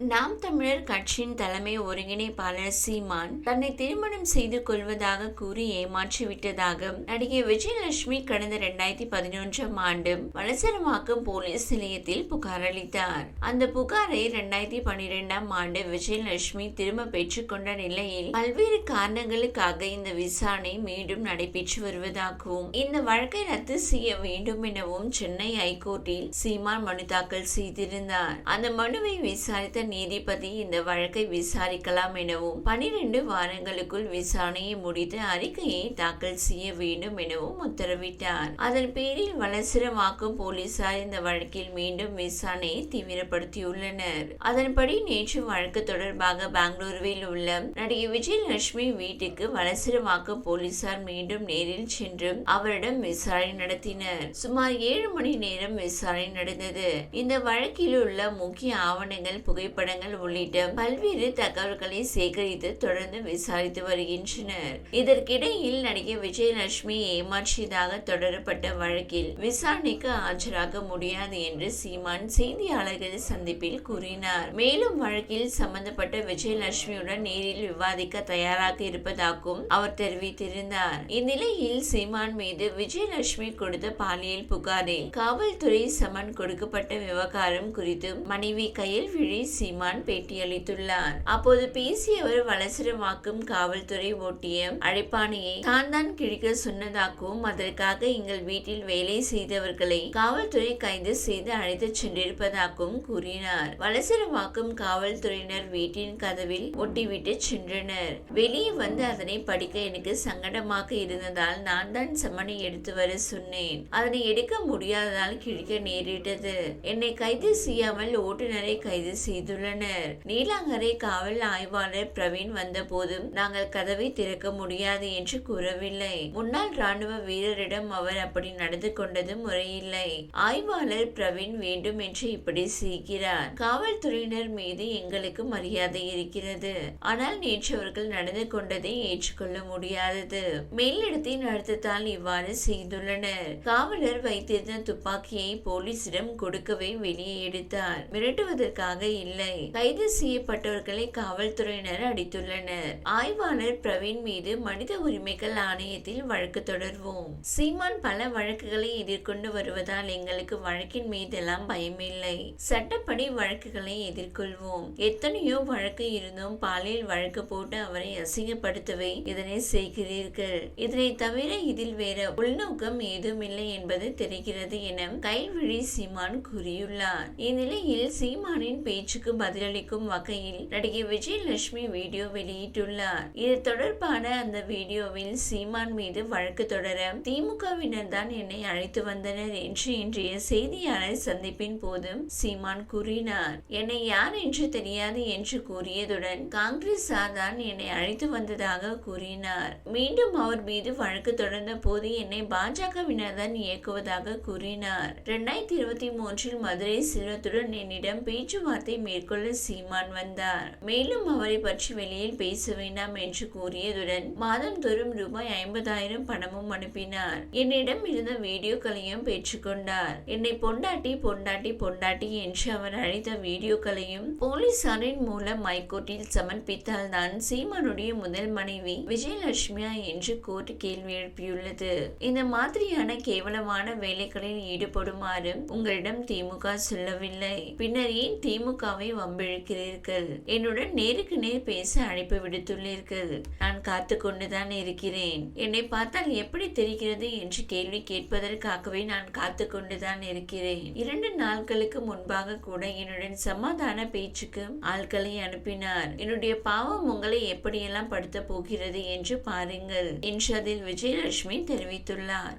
நாம் தமிழர் கட்சியின் தலைமை ஒருங்கிணைப்பாளர் சீமான் தன்னை திருமணம் செய்து கொள்வதாக கூறி ஏமாற்றிவிட்டதாக நடிகை விஜயலட்சுமி கடந்த இரண்டாயிரத்தி பதினொன்றாம் ஆண்டு வலசரமாக்கம் போலீஸ் நிலையத்தில் புகார் அளித்தார். அந்த புகாரை இரண்டாயிரத்தி பனிரெண்டாம் ஆண்டு விஜயலட்சுமி திரும்ப பெற்றுக்கொண்ட நிலையில் பல்வேறு காரணங்களுக்காக இந்த விசாரணை மீண்டும் நடைபெற்று வருவதாகவும் இந்த வழக்கை ரத்து செய்ய வேண்டும் எனவும் சென்னை ஐகோர்ட்டில் சீமான் மனு தாக்கல் செய்திருந்தார். அந்த மனுவை விசாரித்த நீதிபதி இந்த வழக்கை விசாரிக்கலாம் எனவும் பனிரெண்டு வாரங்களுக்குள் விசாரணையை முடித்து அறிக்கையை தாக்கல் செய்ய வேண்டும் எனவும் உத்தரவிட்டார். அதன் பேரில் வலசிரமாக்கும் போலீசார் இந்த வழக்கில் மீண்டும் விசாரணையை தீவிரப்படுத்தியுள்ளனர். அதன்படி நேற்று வழக்கு தொடர்பாக பெங்களூருவில் உள்ள நடிகை விஜயலட்சுமி வீட்டுக்கு வலசிரமாக்கும் போலீசார் மீண்டும் நேரில் சென்று அவரிடம் விசாரணை நடத்தினர். சுமார் ஏழு மணி நேரம் விசாரணை நடந்தது. இந்த வழக்கில் உள்ள முக்கிய ஆவணங்கள் புகைப்படங்கள் உள்ளிட்ட பல்வேறு தகவல்களை சேகரித்து தொடர்ந்து விசாரித்து வருகின்றனர். இதற்கிடையில் நடிகை விஜயலட்சுமி ஏமாற்றியதாக தொடரப்பட்ட வழக்கில் விசாரணைக்கு ஆஜராக முடியாது என்று சீமான் செய்தியாளர்கள் சந்திப்பில் கூறினார். மேலும் வழக்கில் சம்பந்தப்பட்ட விஜயலட்சுமியுடன் நேரில் விவாதிக்க தயாராக இருப்பதாகவும் அவர் தெரிவித்திருந்தார். இந்நிலையில் சீமான் மீது விஜயலட்சுமி கொடுத்த பாலியல் புகாரில் காவல்துறை சமன் கொடுக்கப்பட்ட விவகாரம் குறித்து மனைவி கையில் விழி சீமான் பேட்டியளித்துள்ளார். அப்போது பேசியவர் வலசரமாக்கும் காவல்துறை ஓட்டிய அழைப்பானையை தான் தான் கிழிக்க சொன்னதாகவும் அதற்காக எங்கள் வீட்டில் வேலை செய்தவர்களை காவல்துறை கைது செய்து அழைத்துச் சென்றிருப்பதாகவும் கூறினார். வலசரமாக்கும் காவல்துறையினர் வீட்டின் கதவில் ஒட்டிவிட்டு சென்றனர். வெளியே வந்து அதனை படிக்க எனக்கு சங்கடமாக இருந்ததால் நான் தான் சமனை எடுத்து வர சொன்னேன். அதனை எடுக்க முடியாததால் கிழிக்க நேரிட்டது. என்னை கைது செய்யாமல் ஓட்டுநரை கைது செய்துள்ளார் செய்துள்ளனர் நீலாங்கரை காவல் ஆய்வாளர் பிரவீன் வந்தபோதும் நாங்கள் கதவை திறக்க முடியாது என்று கூறவில்லை. முன்னாள் ராணுவ வீரரிடம் அவர் அப்படி நடந்து கொண்டது முறையில்லை. ஆய்வாளர் பிரவீன் வேண்டும் என்று இப்படி செய்கிறார். காவல்துறையினர் மீது எங்களுக்கு மரியாதை இருக்கிறது. ஆனால் நேற்று அவர்கள் நடந்து கொண்டதை ஏற்றுக்கொள்ள முடியாதது. மேலிடத்தின் அழுத்தத்தால் இவ்வாறு செய்துள்ளனர். காவலர் வைத்திருந்த துப்பாக்கியை போலீசிடம் கொடுக்கவே வெளியே எடுத்தார். மிரட்டுவதற்காக இல்லை. இல்லை கைது செய்யப்பட்டவர்களை காவல்துறையினர் அடித்துள்ளனர். ஆய்வாளர் பிரவீன் மீது மனித உரிமைகள் ஆணையத்தில் வழக்கு தொடர்வோம். சீமான் பல வழக்குகளை எதிர்கொண்டு வருவதால் எங்களுக்கு வழக்கின் மீதெல்லாம் பயமில்லை. சட்டப்படி வழக்குகளை எதிர்கொள்வோம். எத்தனையோ வழக்கு இருந்தும் பாலியல் வழக்கு போட்டு அவரை அசிங்கப்படுத்தவே இதனை செய்கிறீர்கள். இதனை தவிர இதில் வேற உள்நோக்கம் ஏதுமில்லை என்பது தெரிகிறது என கைவிழி சீமான் கூறியுள்ளார். இந்நிலையில் சீமானின் பேச்சுக்கு பதிலளிக்கும் வகையில் நடிகை விஜயலட்சுமி வீடியோ வெளியிட்டுள்ளார். இது தொடர்பான அந்த வீடியோவில் சீமான் மீது வழக்கு தொடர திமுகவினர் தான் என்னை அழைத்து வந்தனர் என்று இன்றைய செய்தியாளர் சந்திப்பின் போதும் சீமான் கூறினார். என்னை யார் என்று தெரியாது என்று கூறியதுடன் காங்கிரஸ் தான் என்னை அழைத்து வந்ததாக கூறினார். மீண்டும் அவர் மீது வழக்கு தொடர்ந்த போது என்னை பாஜகவினர் தான் இயக்குவதாக கூறினார். இரண்டாயிரத்தி இருபத்தி மூன்றில் மதுரை செல்வத்துடன் என்னிடம் பேச்சுவார்த்தை மேற்கொள்ள சீமான் வந்தார். மேலும் அவரை பற்றி வெளியில் பேச வேண்டாம் என்று கூறியதுடன் மாதந்தோறும் ரூபாய் ஐம்பதாயிரம் பணமும் அனுப்பினார். என்னிடம் இருந்த வீடியோக்களையும் பெற்றுக்கொண்டார். என்னை பொண்டாட்டி பொண்டாட்டி பொண்டாட்டி என்று அவர் அழைத்த வீடியோக்களையும் போலீசாரின் மூலம் ஐகோர்ட்டில் சமர்ப்பித்தால் தான் சீமானுடைய முதல் மனைவி விஜயலட்சுமியா என்று கோர்ட் கேள்வி எழுப்பியுள்ளது. இந்த மாதிரியான கேவலமான வேலைகளில் ஈடுபடுமாறு உங்களிடம் திமுக சொல்லவில்லை. பின்னர் ஏன் திமுகவை வம்பிழுக்கிறீர்கள். என்னுடன் நேருக்கு நேர் பேச அழைப்பு விடுத்துள்ளீர்கள். நான் காத்து கொண்டுதான் இருக்கிறேன். என்னை பார்த்தால் எப்படி தெரிகிறது என்று கேள்வி கேட்பதற்காகவே நான் காத்து கொண்டுதான் இருக்கிறேன். இரண்டு நாட்களுக்கு முன்பாக கூட என்னுடன் சமாதான பேச்சுக்கு ஆட்களை அனுப்பினார். என்னுடைய பாவம் உங்களை எப்படியெல்லாம் படுத்த போகிறது என்று பாருங்கள் என்று அதில் விஜயலட்சுமி தெரிவித்துள்ளார்.